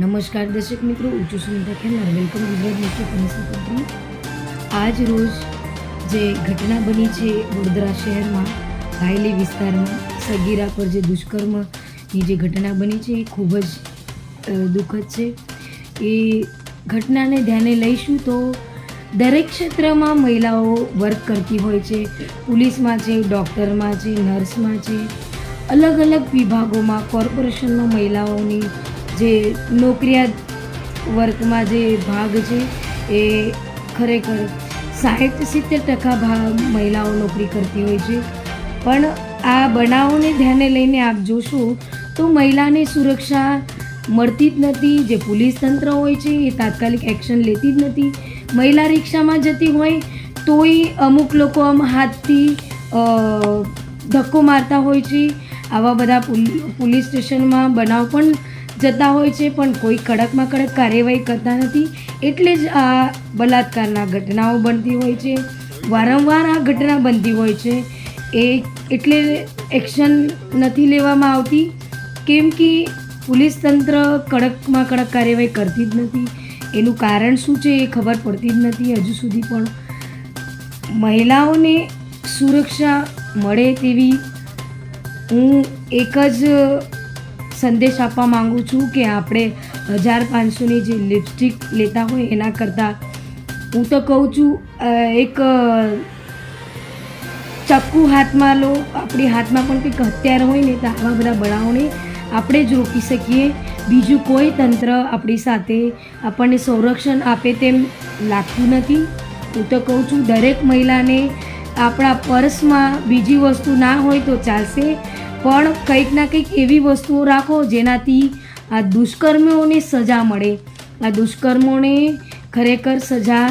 નમસ્કાર દર્શક મિત્રો ઊંચું સુનિતા ખેમર વેલકમ ગુજરાત કમિશનર આજ રોજ જે ઘટના બની છે વડોદરા શહેરમાં ઘાયલી વિસ્તારમાં, સગીરા પર જે દુષ્કર્મની જે ઘટના બની છે એ ખૂબ જ દુઃખદ છે. એ ઘટનાને ધ્યાને લઈશું તો દરેક ક્ષેત્રમાં મહિલાઓ વર્ક કરતી હોય છે. પોલીસમાં છે, ડૉક્ટરમાં છે, નર્સમાં છે. અલગ અલગ વિભાગોમાં, કોર્પોરેશનમાં મહિલાઓની જે નોકરિયાત વર્કમાં જે ભાગ છે, એ ખરેખર સાઠ સિત્તેર ટકા ભાગ મહિલાઓ નોકરી કરતી હોય છે. પણ આ બનાવોને ધ્યાને લઈને આપ જોશો તો મહિલાને સુરક્ષા મળતી જ નથી, જે પોલીસ તંત્ર હોય છે, એ તાત્કાલિક એક્શન લેતી જ નથી. મહિલા રિક્ષામાં જતી હોય તોય અમુક લોકો આમ હાથથી ધક્કો મારતા હોય છે. આવા બધા પોલી- પોલીસ સ્ટેશનમાં બનાવ પણ જતા હોય છે, પણ કોઈ કડકમાં કડક કાર્યવાહી કરતા નથી. એટલે જ આ બલાત્કારના ઘટનાઓ બનતી હોય છે. વારંવાર આ ઘટના બનતી હોય છે. એ એટલે એક્શન નથી લેવામાં આવતી. કેમ કે પોલીસ તંત્ર કડકમાં કડક કાર્યવાહી કરતી જ નથી. એનું કારણ શું છે એ ખબર પડતી જ નથી હજુ સુધી પણ. મહિલાઓને સુરક્ષા મળે તેવી હું એક જ સંદેશ આપવા માંગુ છું કે આપણે હજાર પાંચસોની જે લિપસ્ટિક લેતા હોય એના કરતાં હું તો કહું છું એક ચક્કુ હાથમાં લો, આપણી હાથમાં પણ કંઈક હથિયાર હોય ને તો આવા બધા બનાવોને આપણે જ રોકી શકીએ. બીજું કોઈ તંત્ર આપણી સાથે આપણને સંરક્ષણ આપે તેમ લાગતું નથી. હું તો કહું છું, દરેક મહિલાને આપણા પર્સમાં બીજી વસ્તુ ના હોય તો ચાલશે. પણ કંઈક ના કંઈક એવી વસ્તુઓ રાખો જેનાથી આ દુષ્કર્મીઓને સજા મળે. આ દુષ્કર્મોને ખરેખર સજા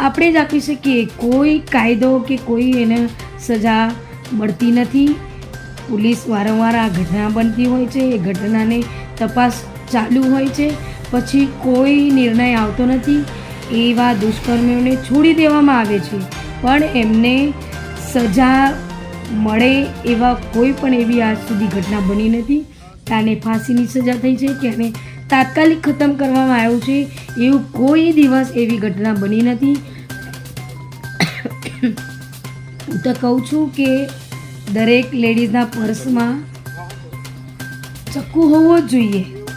આપણે જ આપી શકીએ. કોઈ કાયદો કે કોઈ એને સજા મળતી નથી. પોલીસ વારંવાર આ ઘટના બનતી હોય છે. એ ઘટનાને તપાસ ચાલુ હોય છે. પછી કોઈ નિર્ણય આવતો નથી. એવા દુષ્કર્મીઓને છોડી દેવામાં આવે છે. પણ એમને સજા મળે એવા કોઈ પણ એવી આજ સુધી ઘટના બની નથી. તાને ફાંસીની સજા થઈ છે કે એને તાત્કાલિક ખતમ કરવામાં આવ્યું છે એવું કોઈ દિવસ એવી ઘટના બની નથી. હું તો કહું છું કે દરેક લેડીઝના પર્સમાં ચક્કુ હોવો જ જોઈએ.